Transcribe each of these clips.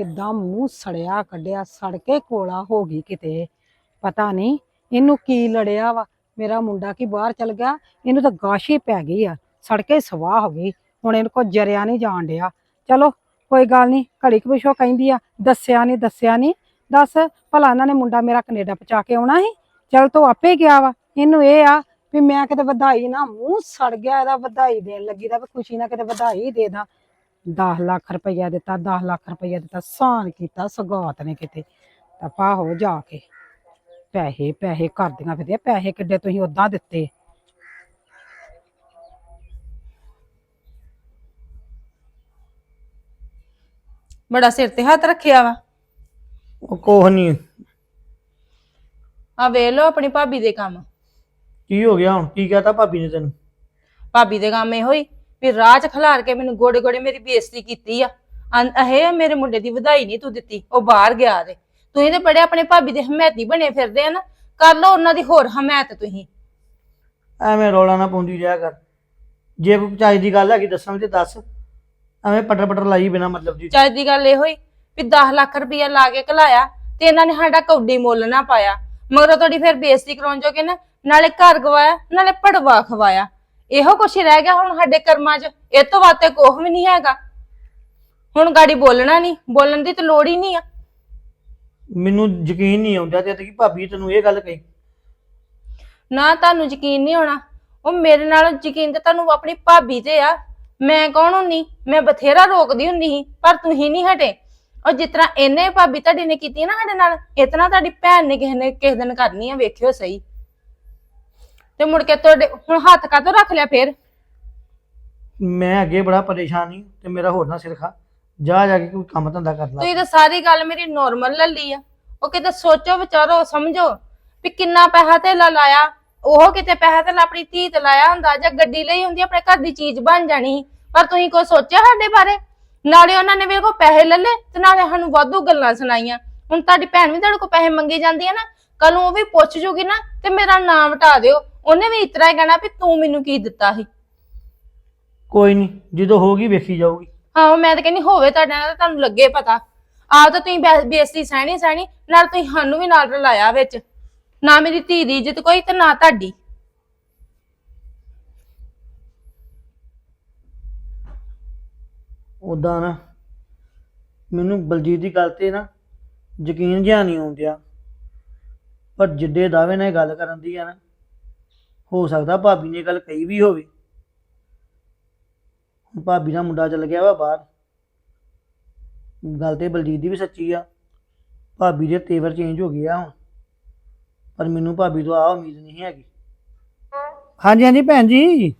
ਕਿੱਦਾਂ ਮੂੰਹ ਸੜਿਆ ਕੱਢਿਆ ਸੜ ਕੇ ਕੋਲਾ ਹੋ ਗਈ ਕਿਤੇ। ਪਤਾ ਨਹੀਂ ਇਹਨੂੰ ਕੀ ਲੜਿਆ ਵਾ। ਮੇਰਾ ਮੁੰਡਾ ਕੀ ਬਾਹਰ ਚਲ ਗਿਆ? ਇਹਨੂੰ ਤਾਂ ਗਾਸ਼ੀ ਪੈ ਗਈ ਆ। ਸੜ ਕੇ ਸਵਾਹ ਹੋ ਗਈ। ਹੁਣ ਇਹਨੂੰ ਕੋ ਜਰਿਆ ਨਹੀਂ ਜਾਣ ਡਿਆ। ਚਲੋ, ਕੋਈ ਗੱਲ ਨਹੀਂ, ਘੜੀ ਕੁ ਪਿਛੋ ਕਹਿੰਦੀ ਆ, ਦੱਸਿਆ ਨਹੀਂ ਦੱਸਿਆ ਨਹੀਂ। ਦੱਸ, ਭਲਾ ਇਹਨਾਂ ਨੇ ਮੁੰਡਾ ਮੇਰਾ ਕੈਨੇਡਾ ਪਹੁੰਚਾ ਕੇ ਆਉਣਾ ਸੀ? ਚਲ ਤੂੰ ਆਪੇ ਗਿਆ ਵਾ। ਇਹਨੂੰ ਇਹ ਆ ਵੀ ਮੈਂ ਕਿਤੇ ਵਧਾਈ ਨਾ, ਮੂੰਹ ਸੜ ਗਿਆ, ਇਹਦਾ ਵਧਾਈ ਦੇਣ ਲੱਗੀ ਦਾ ਵੀ ਖੁਸ਼ੀ ਨਾ ਕਿਤੇ ਵਧਾਈ ਦੇ ਦਾਂ। 10 ਲੱਖ ਰੁਪਈਆ ਦਿੱਤਾ 10 ਲੱਖ ਰੁਪਈਆ ਦਿੱਤਾ ਸਾਨ ਕੀਤਾ ਸਗਾਤ ਨੇ ਕਿਤੇ। ਤਪਾ ਹੋ ਜਾ ਕੇ ਪੈਸੇ ਪੈਸੇ ਕਰਦੀਆਂ ਫਿਰਦੇ ਪੈਸੇ ਕਿੱਡੇ ਤੁਸੀਂ ਉਦਾਂ ਦਿੱਤੇ? ਬੜਾ ਸਿਰ ਤੇ ਹੱਥ ਰੱਖਿਆ ਵਾ। ਉਹ ਕੋਹ ਨਹੀਂ ਆ ਵੇਖ ਲਓ ਆਪਣੀ ਭਾਬੀ ਦੇ ਕੰਮ। ਕੀ ਹੋ ਗਿਆ ਹੁਣ? ਕੀ ਕਹਤਾ ਭਾਬੀ ਨੇ ਤੈਨੂੰ? ਭਾਬੀ ਦੇ ਕੰਮ ਇਹੋ ਹੀ। ਵੀ ਰਾਹ ਚ ਖਿਲਾਰ ਕੇ ਮੈਨੂੰ ਗੋੜੇ ਗੋੜੇ ਮੇਰੀ ਬੇਇੱਜ਼ਤੀ ਕੀਤੀ ਆ। ਇਹ ਮੇਰੇ ਮੁੰਡੇ ਦੀ ਵਧਾਈ ਨਹੀਂ ਤੂੰ ਦਿੱਤੀ ਉਹ ਬਾਹਰ ਗਿਆ ਦੇ ਤੁਸੀਂ ਤੇ ਬੜੇ ਆਪਣੇ ਭਾਬੀ ਦੇ ਹਮਾਇਤੀ ਬਣੇ ਫਿਰਦੇ ਆ ਨਾ। ਕਰ ਲਓ ਉਹਨਾਂ ਦੀ ਹੋਰ ਹਮਾਇਤ ਤੁਸੀਂ। ਐਵੇਂ ਰੌਲਾ ਨਾ ਪਾਉਂਦੀ ਰਿਹਾ ਕਰ। ਜੇ ਕੋਈ ਚਾਹੀ ਦੀ ਗੱਲ ਹੈਗੀ ਦੱਸਾਂ ਤੇ ਦੱਸ। ਐਵੇਂ ਪਟਰ ਪਟਰ ਲਾਈ ਬਿਨਾ ਮਤਲਬ ਦੀ ਚੱਜ ਦੀ ਗੱਲ ਇਹੋ ਹੀ ਵੀ 10 ਲੱਖ ਰੁਪਇਆ ਲਾ ਕੇ ਘਲਾਇਆ ਤੇ ਇਹਨਾਂ ਨੇ ਸਾਡਾ ਕੌਡੀ ਮੁੱਲ ਨਾ ਪਾਇਆ। ਮਗਰੋਂ ਤੁਹਾਡੀ ਫਿਰ ਬੇਇੱਜ਼ਤੀ ਕਰਾਉਣ ਜੋਗੇ ਨਾ ਨਾਲੇ ਘਰ ਗਵਾਇਆ ਨਾਲੇ ਪੜਵਾ ਖਵਾਇਆ। ਇਹੋ ਕੁਛ ਹੀ ਰਹਿ ਗਿਆ ਹੁਣ ਸਾਡੇ ਕਰਮਾਂ 'ਚ ਇਹ ਤੋਂ ਵੱਧ ਤੇ ਕੁਛ ਵੀ ਨਹੀਂ ਹੈਗਾ। ਹੁਣ ਗਾੜੀ ਬੋਲਣਾ ਨਹੀਂ ਬੋਲਣ ਦੀ ਤੇ ਲੋੜ ਹੀ ਨਹੀਂ ਆ। ਮੈਨੂੰ ਯਕੀਨ ਨਹੀਂ ਆਉਂਦਾ ਤੇ ਕਿ ਭਾਬੀ ਤੈਨੂੰ ਇਹ ਗੱਲ ਕਹੀ। ਨਾ ਤੁਹਾਨੂੰ ਯਕੀਨ ਨਹੀਂ ਹੋਣਾ ਉਹ ਮੇਰੇ ਨਾਲ ਯਕੀਨ ਤੇ ਤੁਹਾਨੂੰ ਆਪਣੀ ਭਾਬੀ ਤੇ ਆ। ਮੈਂ ਕੌਣ ਹੁੰਨੀ? ਮੈਂ ਬਥੇਰਾ ਰੋਕਦੀ ਹੁੰਦੀ ਸੀ ਪਰ ਤੁਸੀਂ ਨਹੀਂ ਹਟੇ। ਉਹ ਜਿਸ ਤਰ੍ਹਾਂ ਇਹਨੇ ਭਾਬੀ ਤੁਹਾਡੀ ਨੇ ਕੀਤੀ ਨਾ ਸਾਡੇ ਨਾਲ ਇਤਨਾ ਤੁਹਾਡੀ ਭੈਣ ਨੇ ਕਿਸੇ ਨੇ ਕਿਸੇ ਦਿਨ ਕਰਨੀ ਆ ਵੇਖਿਓ ਸਹੀ। ਤੇ ਮੁੜ ਕੇ ਤੁਹਾਡੇ ਹੁਣ ਹੱਥ ਕਾਤੋਂ ਰੱਖ ਲਿਆ ਫੇਰ? ਮੈਂ ਅੱਗੇ ਬੜਾ ਪਰੇਸ਼ਾਨ ਹੀ ਤੇ ਮੇਰਾ ਹੋਰ ਨਾ ਸਿਰ ਖਾ। ਜਾ ਜਾ ਕੇ ਕੋਈ ਕੰਮ ਧੰਦਾ ਕਰ ਲੈ। ਤੁਸੀਂ ਤਾਂ ਸਾਰੀ ਗੱਲ ਮੇਰੀ ਨੋਰਮਲ ਲੱਲੀ ਆ। ਉਹ ਕਿਤੇ ਸੋਚੋ ਵਿਚਾਰੋ ਸਮਝੋ ਵੀ ਕਿੰਨਾ ਪੈਸਾ ਤੇ ਲਾਇਆ। ਉਹ ਕਿਤੇ ਪੈਸਾ ਤੇ ਆਪਣੀ ਧੀ ਤੇ ਲਾਇਆ ਹੁੰਦਾ ਜਾਂ ਗੱਡੀ ਲਈ ਹੁੰਦੀ ਆਪਣੇ ਘਰ ਦੀ ਚੀਜ਼ ਬਣ ਜਾਣੀ। ਪਰ ਤੁਸੀਂ ਕੋਈ ਸੋਚਿਆ ਸਾਡੇ ਬਾਰੇ? ਨਾਲੇ ਉਹਨਾਂ ਨੇ ਮੇਰੇ ਕੋਲ ਪੈਸੇ ਲੈ ਲਏ ਤੇ ਨਾਲੇ ਸਾਨੂੰ ਵਾਧੂ ਗੱਲਾਂ ਸੁਣਾਈਆਂ। ਹੁਣ ਤੁਹਾਡੀ ਭੈਣ ਵੀ ਤੁਹਾਡੇ ਕੋਲ ਪੈਸੇ ਮੰਗੀ ਜਾਂਦੀ ਹੈ ਨਾ ਕੱਲ ਨੂੰ ਉਹ ਵੀ ਪੁੱਛ ਜੂਗੀ ਨਾ ਤੇ ਮੇਰਾ ਨਾਮ ਹਟਾ ਦਿਓ। ਉਹਨੇ ਵੀ ਇਤਰਾ ਹੀ ਕਹਿਣਾ ਵੀ ਤੂੰ ਮੈਨੂੰ ਕੀ ਦਿੱਤਾ ਸੀ? ਕੋਈ ਨਹੀਂ ਜਦੋਂ ਹੋਗੀ ਵੇਖੀ ਜਾਊਗੀ। ਹਾਂ ਮੈਂ ਤਾਂ ਕਹਿੰਦੀ ਹੋਵੇ ਤੁਹਾਡੇ ਨਾਲ ਤਾਂ ਤੁਹਾਨੂੰ ਲੱਗੇ ਪਤਾ। ਆਪ ਤਾਂ ਤੁਸੀਂ ਬੇ- ਬੇਇੱਜ਼ਤੀ ਸਹਿਣੀ ਸਹਿਣੀ ਨਾਲ ਤੁਸੀਂ ਸਾਨੂੰ ਵੀ ਨਾਲ ਰਲਾਇਆ ਵਿੱਚ। ਨਾ ਮੇਰੀ ਧੀ ਦੀ ਇੱਜ਼ਤ ਕੋਈ ਤੇ ਨਾ ਤੁਹਾਡੀ। ਉਦਾਂ ਨਾ ਮੈਨੂੰ ਬਲਜੀਤ ਦੀ ਗੱਲ ਤੇ ਨਾ ਯਕੀਨ ਜਿਹਾ ਨਹੀਂ ਆਉਂਦਿਆ। ਪਰ ਜਿੱਡੇ ਦਾਅਵੇ ਨਾਲ ਇਹ ਗੱਲ ਕਰਨ ਦੀ ਆ ਨਾ ਹੋ ਸਕਦਾ ਭਾਬੀ ਨੇ ਗੱਲ ਕਹੀ ਵੀ ਹੋਵੇ। ਹੁਣ ਭਾਬੀ ਦਾ ਮੁੰਡਾ ਚਲ ਗਿਆ ਵਾ ਬਾਹਰ। ਗੱਲ ਤੇ ਬਲਜੀਤ ਦੀ ਵੀ ਸੱਚੀ ਆ। ਭਾਬੀ ਦੇ ਤੇਵਰ ਚੇਂਜ ਹੋ ਗਏ ਆ ਹੁਣ। ਪਰ ਮੈਨੂੰ ਭਾਬੀ ਤੋਂ ਆ ਉਮੀਦ ਨਹੀਂ ਹੈਗੀ। ਹਾਂਜੀ ਹਾਂਜੀ ਭੈਣ ਜੀ।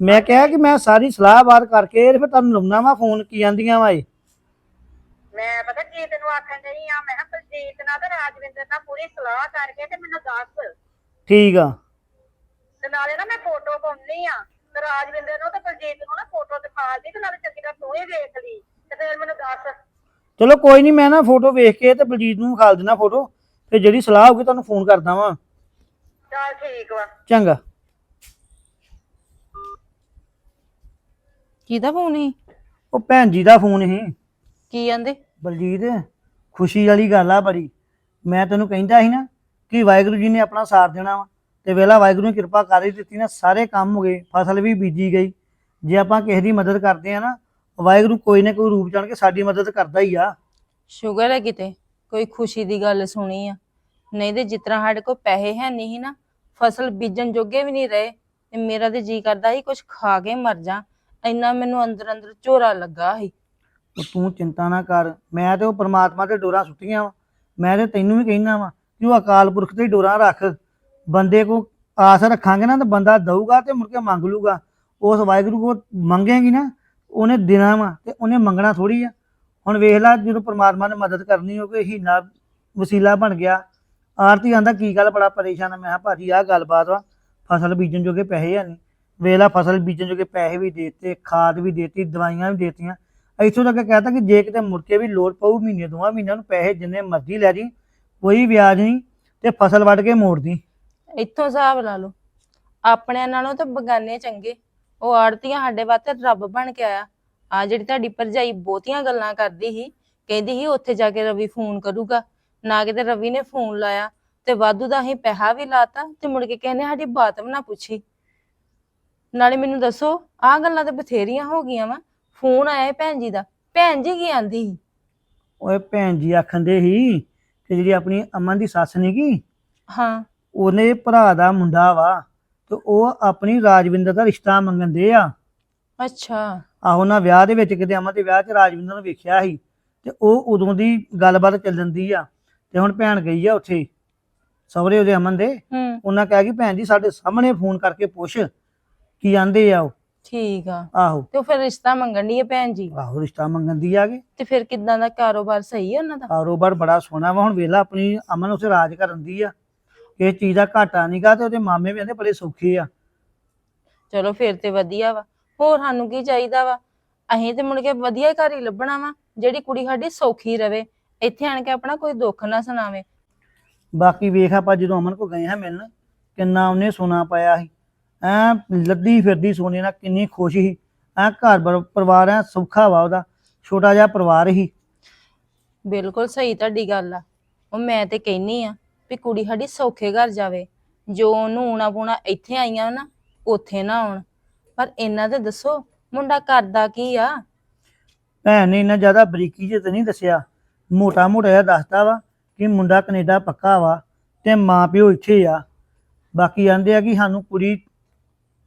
ਮੈਂ ਕਿਹਾ ਕਿ ਮੈਂ ਸਾਰੀ ਸਲਾਹ ਬਾਤ ਕਰਕੇ ਫਿਰ ਤੁਹਾਨੂੰ ਲਾਉਣਾ ਵਾ ਫੋਨ ਕੀ ਆਂਦੀਆਂ ਵਾ ਇਹ। ਮੈਂ ਪਤਾ ਕੀ ਤੈਨੂੰ ਆਖਣ ਡਈ ਆ? ਮੈਂ ਕਿਹਾ ਬਲਜੀਤ ਨਾਲ ਤੇ ਰਾਜਵਿੰਦਰ ਨਾਲ ਪੂਰੀ ਸਲਾਹ ਕਰਕੇ ਤੇ ਮੈਨੂੰ ਦੱਸ। ਠੀਕ ਆ। ਤੇ ਨਾਲੇ ਨਾ ਮੈਂ ਫੋਟੋ ਪਾਉਣੀ ਆ ਤੇ ਰਾਜਵਿੰਦਰ ਨੂੰ ਤੇ ਬਲਜੀਤ ਨੂੰ ਨਾ ਫੋਟੋ ਦਿਖਾ ਦੀ ਤੇ ਨਾਲੇ ਚੰਗੀ ਤਰ੍ਹਾਂ ਤੂੰ ਹੀ ਵੇਖ ਲਈ। ਤੇ ਫਿਰ ਮੈਨੂੰ ਦੱਸ। ਚਲੋ ਕੋਈ ਨਹੀਂ ਮੈਂ ਨਾ ਫੋਟੋ ਵੇਖ ਕੇ ਤੇ ਬਲਜੀਤ ਨੂੰ ਖਾਲ ਦੇਣਾ ਫੋਟੋ ਤੇ ਜਿਹੜੀ ਸਲਾਹ ਹੋਊਗੀ ਤੁਹਾਨੂੰ ਫੋਨ ਕਰਦਾ ਵਾਂ। ਚੱਲ ਠੀਕ ਵਾ। ਚੰਗਾ। ਕਿਹਦਾ ਫੋਨ ਸੀ? ਉਹ ਭੈਣ ਜੀ ਦਾ ਫੋਨ ਸੀ। ਕੀ ਕਹਿੰਦੇ? ਬਲਜੀਤ ਖੁਸ਼ੀ ਵਾਲੀ ਗੱਲ ਆ ਬੜੀ। ਮੈਂ ਤੈਨੂੰ ਕਹਿੰਦਾ ਸੀ ਨਾ ਕਿ ਵਾਹਿਗੁਰੂ ਜੀ ਨੇ ਆਪਣਾ ਸਾਥ ਦੇਣਾ ਵਾ। ਤੇ ਵੇਲਾ ਵਾਹਿਗੁਰੂ ਨੇ ਕਿਰਪਾ ਕਰ ਹੀ ਦਿੱਤੀ ਨਾ ਸਾਰੇ ਕੰਮ ਹੋ ਗਏ ਫਸਲ ਵੀ ਬੀਜੀ ਗਈ। ਜੇ ਆਪਾਂ ਕਿਸੇ ਦੀ ਮਦਦ ਕਰਦੇ ਆ ਨਾ ਵਾਹਿਗੁਰੂ ਕੋਈ ਨਾ ਕੋਈ ਰੂਪ ਜਾਣ ਕੇ ਸਾਡੀ ਮਦਦ ਕਰਦਾ ਹੀ ਆ। ਸ਼ੁਗਰ ਹੈ ਕਿਤੇ? ਕੋਈ ਖੁਸ਼ੀ ਦੀ ਗੱਲ ਸੁਣੀ ਆ। ਨਹੀਂ ਤੇ ਜਿਤਨਾ ਸਾਡੇ ਕੋਲ ਪੈਸੇ ਹੈ ਨਹੀਂ ਨਾ ਫਸਲ ਬੀਜਣ ਜੋਗੇ ਵੀ ਨਹੀਂ ਰਹੇ। ਤੇ ਮੇਰਾ ਤੇ ਜੀ ਕਰਦਾ ਸੀ ਕੁਝ ਖਾ ਕੇ ਮਰ ਜਾ। ਇੰਨਾ ਮੈਨੂੰ ਅੰਦਰ ਅੰਦਰ ਝੋਰਾ ਲੱਗਾ ਸੀ। ਉਹ ਤੂੰ ਚਿੰਤਾ ਨਾ ਕਰ ਮੈਂ ਤੇ ਉਹ ਪ੍ਰਮਾਤਮਾ ਤੇ ਡੋਰਾਂ ਸੁੱਟੀਆਂ ਵਾ। ਮੈਂ ਤੇ ਤੈਨੂੰ ਵੀ ਕਹਿਣਾ ਵਾ ਕਿ ਉਹ ਅਕਾਲ ਪੁਰਖ ਤੇ ਹੀ ਡੋਰਾਂ ਰੱਖ। ਬੰਦੇ ਕੋ ਆਸ ਰੱਖਾਂਗੇ ਨਾ, ਤਾਂ ਬੰਦਾ ਦਊਗਾ ਤੇ ਮੁੜ ਕੇ ਮੰਗ ਲੂਗਾ। ਉਸ ਵਾਹਿਗੁਰੂ ਕੋ ਮੰਗੇਗੀ ਨਾ, ਉਹਨੇ ਦੇਣਾ ਵਾ ਤੇ ਉਹਨੇ ਮੰਗਣਾ ਥੋੜੀ ਆ। ਹੁਣ ਵੇਖ ਲੈ, ਜਦੋਂ ਪਰਮਾਤਮਾ ਨੇ ਮਦਦ ਕਰਨੀ ਹੋਵੇ ਹੀ ਨਾ ਵਸੀਲਾ ਬਣ ਗਿਆ। ਆਰਤੀ ਆਂਦਾ, ਕੀ ਗੱਲ, ਬੜਾ ਪਰੇਸ਼ਾਨ ਆ? ਮੈਂ ਕਿਹਾ, ਭਾਜੀ, ਆਹ ਗੱਲਬਾਤ ਵਾ, ਫਸਲ ਬੀਜਣ ਜੋਗੇ ਪੈਸੇ ਆ ਨਹੀਂ ਵੇਖ ਫਸਲ ਬੀਜਣ ਜੋਗੇ ਪੈਸੇ ਵੀ ਦੇਤੇ, ਖਾਦ ਵੀ ਦੇਤੀ, ਦਵਾਈਆਂ ਵੀ ਦੇਤੀਆਂ। ਇੱਥੋਂ ਤੱਕ ਕਹਿਤਾ ਕਿ ਜੇ ਕਿਤੇ ਮੁੜ ਕੇ ਵੀ ਲੋੜ ਪਊ, ਮਹੀਨੇ, ਦੋਵਾਂ ਮਹੀਨਿਆਂ ਨੂੰ ਪੈਸੇ ਜਿੰਨੇ ਮਰਜ਼ੀ ਲੈ ਜੀ, ਕੋਈ ਵਿਆਜ ਨਹੀਂ ਤੇ ਫਸਲ ਵੱਢ ਕੇ ਮੋੜ ਦੀ ਇੱਥੋਂ ਹਿਸਾਬ ਲਾ ਲਓ। ਆਪਣਿਆਂ ਨਾਲੋਂ ਤਾਂ ਬਗਾਨੇ ਚੰਗੇ। ਉਹ ਆੜਤੀਆਂ ਸਾਡੇ ਵਾਸਤੇ ਰੱਬ ਬਣ ਕੇ ਆਇਆ। ਆ ਜਿਹੜੀ ਤੁਹਾਡੀ ਭਰਜਾਈ ਬਹੁਤੀਆਂ ਗੱਲਾਂ ਕਰਦੀ ਸੀ ਕਹਿੰਦੀ ਸੀ ਉੱਥੇ ਜਾ ਕੇ ਰਵੀ ਫੋਨ ਕਰੂਗਾ। ਨਾ ਕਿਤੇ ਰਵੀ ਨੇ ਫੋਨ ਲਾਇਆ ਤੇ ਵਾਧੂ ਦਾ ਅਸੀਂ ਪੈਸਾ ਵੀ ਲਾਤਾ ਤੇ ਮੁੜ ਕੇ ਕਹਿੰਦੇ ਸਾਡੀ ਬਾਤ ਵੀ ਨਾ ਪੁੱਛੀ। ਨਾਲੇ ਮੈਨੂੰ ਦੱਸੋ ਆਹ ਗੱਲਾਂ ਤੇ ਬਥੇਰੀਆਂ ਹੋ ਗਈਆਂ ਵਾ। ਫੋਨ ਆਇਆ ਸੀ ਭੈਣ ਜੀ ਦਾ। ਭੈਣ ਜੀ ਕੀ ਆਂਦੀ ਸੀ? ਓਏ ਭੈਣ ਜੀ ਆਖਣ ਦੇ ਹੀ ਕਿ ਜਿਹੜੀ ਆਪਣੀ ਅਮਨ ਦੀ ਸੱਸ ਨੀ ਗੀ ਹਾਂ। ਉਹਨੇ ਭਰਾ ਦਾ ਮੁੰਡਾ ਵਾ ਤੇ ਉਹ ਆਪਣੀ ਰਾਜਵਿੰਦਰ ਦਾ ਰਿਸ਼ਤਾ ਮੰਗਣ ਦੇ ਆ। ਅੱਛਾ। ਆਹੋ ਨਾ ਵਿਆਹ ਦੇ ਵਿੱਚ ਕਿਤੇ ਅਮਨ ਦੇ ਵਿਆਹ 'ਚ ਰਾਜਵਿੰਦਰ ਨੂੰ ਵੇਖਿਆ ਸੀ ਤੇ ਉਹ ਉਦੋਂ ਦੀ ਗੱਲਬਾਤ ਚੱਲਣ ਦੀ ਆ ਤੇ ਹੁਣ ਭੈਣ ਗਈ ਆ ਉੱਥੇ ਸਹੁਰੇ ਉਹਦੇ ਅਮਨ ਦੇ। ਹੂੰ। ਉਹਨਾਂ ਕਿਹਾ ਕਿ ਭੈਣ ਜੀ ਸਾਡੇ ਸਾਹਮਣੇ ਫੋਨ ਕਰਕੇ ਪੁੱਛ ਕੀ ਆਂਦੇ ਆ ਉਹ। ਠੀਕ ਆ। ਆਹੋ। ਤੇ ਉਹ ਫਿਰ ਰਿਸ਼ਤਾ ਮੰਗਣ ਦੀ ਹੈ ਭੈਣ ਜੀ? ਆਹੋ ਰਿਸ਼ਤਾ ਮੰਗਣ ਦੀ ਆ ਗਏ ਤੇ ਫਿਰ ਕਿੱਦਾਂ ਦਾ ਕਾਰੋਬਾਰ ਸਹੀ ਹੈ ਉਹਨਾਂ ਦਾ? ਕਾਰੋਬਾਰ ਬੜਾ ਸੋਹਣਾ ਵਾ। ਹੁਣ ਵੇਲਾ ਆਪਣੀ ਅਮਨ ਉੱਥੇ ਰਾਜ ਕਰਨ ਦੀ ਆ। ਕਿਸੇ ਚੀਜ਼ ਦਾ ਘਾਟਾ ਨਹੀਂਗਾ ਤੇ ਉਹਦੇ ਮਾਮੇ ਵੀ ਕਹਿੰਦੇ ਬੜੇ ਸੌਖੇ ਆ। ਚਲੋ ਫਿਰ ਤੇ ਵਧੀਆ ਵਾ। ਹੋਰ ਸਾਨੂੰ ਕੀ ਚਾਹੀਦਾ ਵਾ? ਅਸੀਂ ਤੇ ਮੁੜ ਕੇ ਵਧੀਆ ਘਰ ਹੀ ਲੱਭਣਾ ਵਾ ਜਿਹੜੀ ਕੁੜੀ ਸਾਡੀ ਸੌਖੀ ਰਵੇ। ਇੱਥੇ ਆਣ ਕੇ ਆਪਣਾ ਕੋਈ ਦੁੱਖ ਨਾ ਸੁਣਾਵੇ। ਬਾਕੀ ਵੇਖ ਆਪਾਂ ਜਦੋਂ ਅਮਨ ਕੋ ਗਏ ਹਾਂ ਮਿਲਣ ਕਿੰਨਾ ਉਹਨੇ ਸੋਨਾ ਪਾਇਆ ਸੀ। ਐ ਲੱਦੀ ਫਿਰਦੀ ਸੋਨੇ ਨਾਲ ਕਿੰਨੀ ਖੁਸ਼ ਸੀ। ਐ ਘਰ ਬਰ- ਪਰਿਵਾਰ ਐ ਸੌਖਾ ਵਾ ਉਹਦਾ ਛੋਟਾ ਜਿਹਾ ਪਰਿਵਾਰ ਹੀ। ਬਿਲਕੁਲ ਸਹੀ ਤੁਹਾਡੀ ਗੱਲ ਆ। ਉਹ ਮੈਂ ਤੇ ਕਹਿਨੀ ਆ ਵੀ ਕੁੜੀ ਸਾਡੀ ਸੌਖੇ ਘਰ ਜਾਵੇ। ਜੋ ਉਹਨੂੰ ਊਣਾ ਪੂਣਾ ਇੱਥੇ ਆਈਆਂ ਨਾ ਉੱਥੇ ਨਾ ਆਉਣ। ਪਰ ਇਹਨਾਂ ਤੇ ਦੱਸੋ ਮੁੰਡਾ ਕਰਦਾ ਕੀ ਆ? ਭੈਣ ਨੇ ਇੰਨਾ ਜ਼ਿਆਦਾ ਬਰੀਕੀ ਚ ਤੇ ਨਹੀਂ ਦੱਸਿਆ। ਮੋਟਾ ਮੋਟਾ ਜਿਹਾ ਦੱਸਦਾ ਵਾ ਕਿ ਮੁੰਡਾ ਕੈਨੇਡਾ ਪੱਕਾ ਵਾ ਤੇ ਮਾਂ ਪਿਓ ਇੱਥੇ ਆ। ਬਾਕੀ ਆਂਦੇ ਆ ਕਿ ਸਾਨੂੰ ਕੁੜੀ